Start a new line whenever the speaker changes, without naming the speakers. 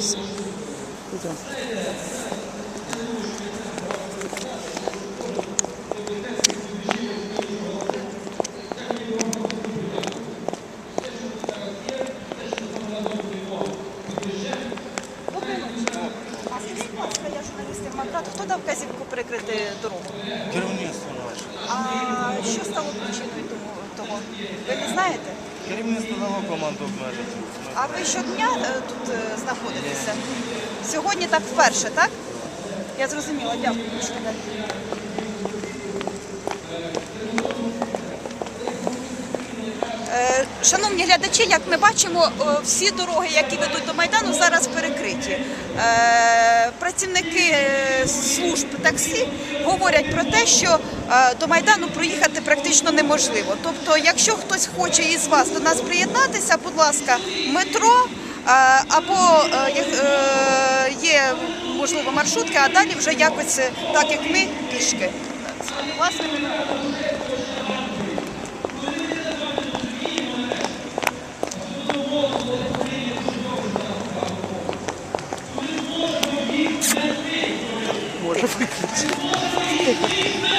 Все. Йдемо.
А скажіть, я журналістів Макрат, хто дав вказівку перекрити дорогу?
Керівництво наше.
А що стало причиною того? Ви не знаєте?
Керівництво дало команду обмежити.
А ви щодня е, тут е, знаходитеся? Сьогодні так вперше, так? Я зрозуміла, дякую. Е, Шановні глядачі, як ми бачимо, е, всі дороги, які ведуть до Майдану, зараз перекриті. Е, Працівники е, служб таксі говорять про те, що е, до Майдану проїхати практично неможливо. Тобто, якщо хтось хоче із вас до нас приєднатися, будь ласка, метро е, або є можливо маршрутки, а далі вже якось так як ми пішки. Власне,
気持ちいい。